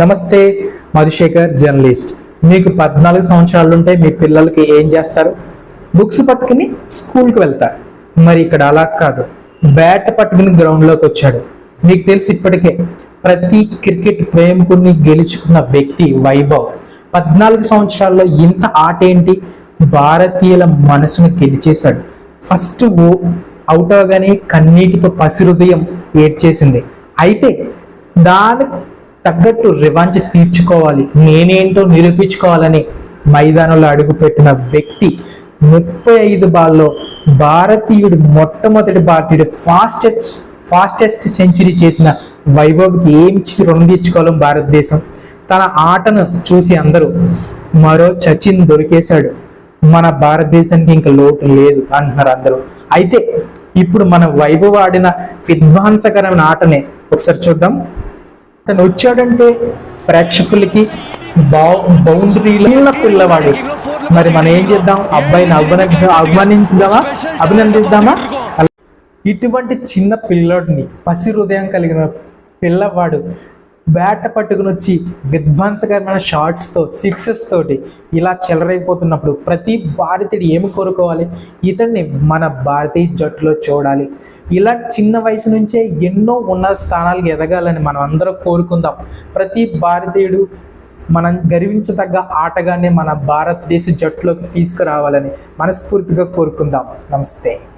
నమస్తే మధుశేఖర్ జర్నలిస్ట్. మీకు పద్నాలుగు సంవత్సరాలు ఉంటే మీ పిల్లలకి ఏం చేస్తారు? బుక్స్ పట్టుకుని స్కూల్కి వెళ్తారు మరి ఇక్కడ అలా కాదు. బ్యాట్ పట్టుకుని గ్రౌండ్లోకి వచ్చాడు. మీకు తెలిసి ఇప్పటికే ప్రతి క్రికెట్ ప్రేమికుడిని గెలుచుకున్న వ్యక్తి వైభవ్. పద్నాలుగు సంవత్సరాల్లో ఇంత ఆట ఏంటి భారతీయుల మనసును గెలిచేశాడు ఫస్ట్ ఓ అవుట్ అవగానే కన్నీటితో పసిహృదయం ఏడ్చేసింది. అయితే దాని తగ్గట్టు రివాంజ్ తీర్చుకోవాలి. నేనేంటో నిరూపించుకోవాలని మైదానంలో అడుగుపెట్టిన వ్యక్తి ముప్పై ఐదు బాల్లో భారతీయుడు మొట్టమొదటి భారతీయుడు ఫాస్టెస్ట్ ఫాస్టెస్ట్ సెంచరీ చేసిన వైభవ్కి ఏం రుణం తీర్చుకోవాలి భారతదేశం. తన ఆటను చూసి అందరూ మరో సచిన్ దొరికేశాడు. మన భారతదేశానికి ఇంకా లోటు లేదు అంటున్నారు అందరూ. అయితే ఇప్పుడు మన వైభవ్ ఆడిన విధ్వంసకరమైన ఆటనే ఒకసారి చూద్దాం. తను వచ్చాడంటే ప్రేక్షకులకి బౌ బౌండరీల పిల్లవాడు. మరి మనం ఏం చేద్దాం? అబ్బాయిని అభిన అభిమానించుదామా? అభినందిద్దామా? ఇటువంటి చిన్న పిల్లోడిని పసి హృదయం కలిగిన పిల్లవాడు బ్యాట్ పట్టుకుని వచ్చి విధ్వంసకరమైన షార్ట్స్తో సిక్సెస్ తోటి ఇలా చెలరైపోతున్నప్పుడు ప్రతి భారతీయుడు ఏమి కోరుకోవాలి? ఇతన్ని మన భారతీయ జట్టులో చూడాలి. ఇలా చిన్న వయసు నుంచే ఎన్నో ఉన్నత స్థానాలకు ఎదగాలని మనం అందరం కోరుకుందాం. ప్రతి భారతీయుడు మనం గర్వించదగ్గ ఆటగానే మన భారతదేశ జట్టులోకి తీసుకురావాలని మనస్ఫూర్తిగా కోరుకుందాం. నమస్తే.